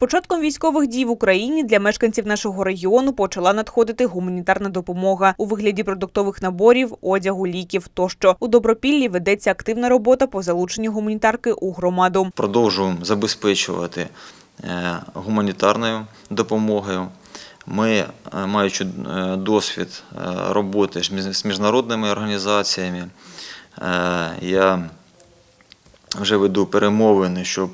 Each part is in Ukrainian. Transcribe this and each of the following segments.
Початком військових дій в Україні для мешканців нашого регіону почала надходити гуманітарна допомога у вигляді продуктових наборів, одягу, ліків тощо. У Добропіллі ведеться активна робота по залученню гуманітарки у громаду. продовжуємо забезпечувати е, гуманітарною допомогою. Ми, е, маючи е, досвід роботи з міжнародними організаціями, я вже веду перемовини, щоб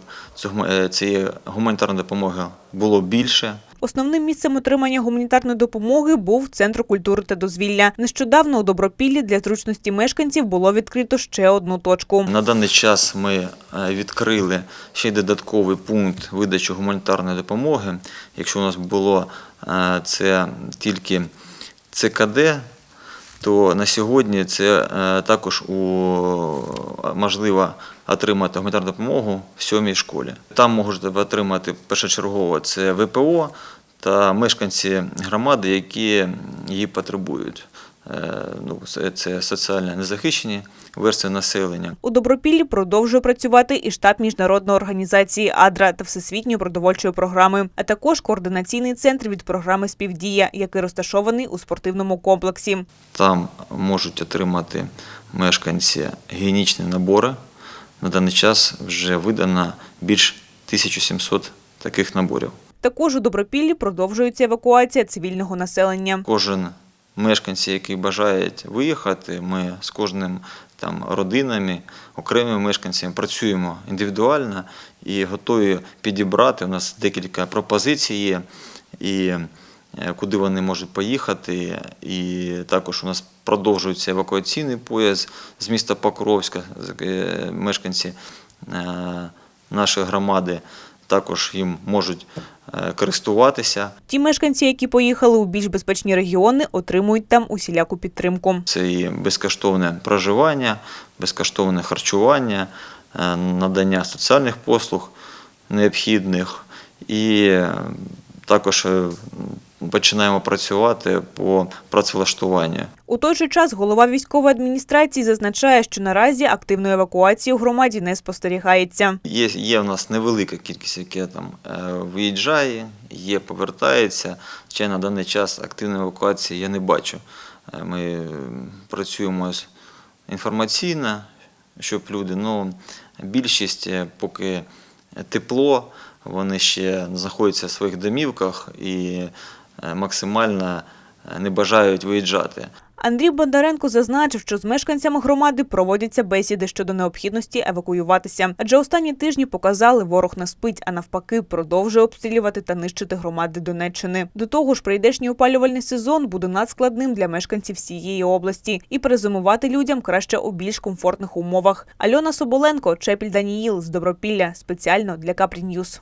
е, цієї гуманітарної допомоги було більше. Основним місцем отримання гуманітарної допомоги був центр культури та дозвілля. Нещодавно у Добропіллі для зручності мешканців було відкрито ще одну точку. На даний час ми е, відкрили ще й додатковий пункт видачі гуманітарної допомоги. Якщо у нас було е, це тільки ЦКД, то на сьогодні це е, також можливо отримати гуманітарну допомогу в сьомій школі. Там можуть отримати першочергово це ВПО та мешканці громади, які її потребують. Е, Ну, це- це соціально незахищені верстви населення. У Добропіллі продовжує працювати і штаб міжнародної організації АДРА та Всесвітньої продовольчої програми, а також координаційний центр від програми Співдія, який розташований у спортивному комплексі. Там можуть отримати мешканці гігієнічні набори. На даний час вже видано більш 1700 таких наборів. Також у Добропіллі продовжується евакуація цивільного населення. Кожен мешканці, який бажає виїхати, ми з кожним там родинами, окремими мешканцями працюємо індивідуально і готові підібрати. У нас декілька пропозицій є, і е, куди вони можуть поїхати. І також у нас продовжується евакуаційний поїзд з міста Покровська. Е, Мешканці е, нашої громади також їм можуть користуватися. Ті мешканці, які поїхали у більш безпечні регіони, отримують там усіляку підтримку. Це і безкоштовне проживання, безкоштовне харчування, е, надання соціальних послуг необхідних і е, також е, починаємо працювати по працевлаштуванню. У той же час голова військової адміністрації зазначає, що наразі активної евакуації у громаді не спостерігається. Є, є в нас невелика кількість, яка там е, виїжджає, є, повертається. Звичайно, на даний час активної евакуації я не бачу. Е, Ми е, працюємо інформаційно, щоб люди, ну, більшість, поки тепло, вони ще знаходяться в своїх домівках і максимально е, не бажають виїжджати. Андрій Бондаренко зазначив, що з мешканцями громади проводяться бесіди щодо необхідності евакуюватися. Адже останні тижні показали, ворог не спить, а навпаки, продовжує обстрілювати та нищити громади Донеччини. До того ж, прийдешній опалювальний сезон буде надскладним для мешканців всієї області, і перезимувати людям краще у більш комфортних умовах. Альона Соболенко, Чепіль Даніїл з Добропілля спеціально для Капрі Ньюс.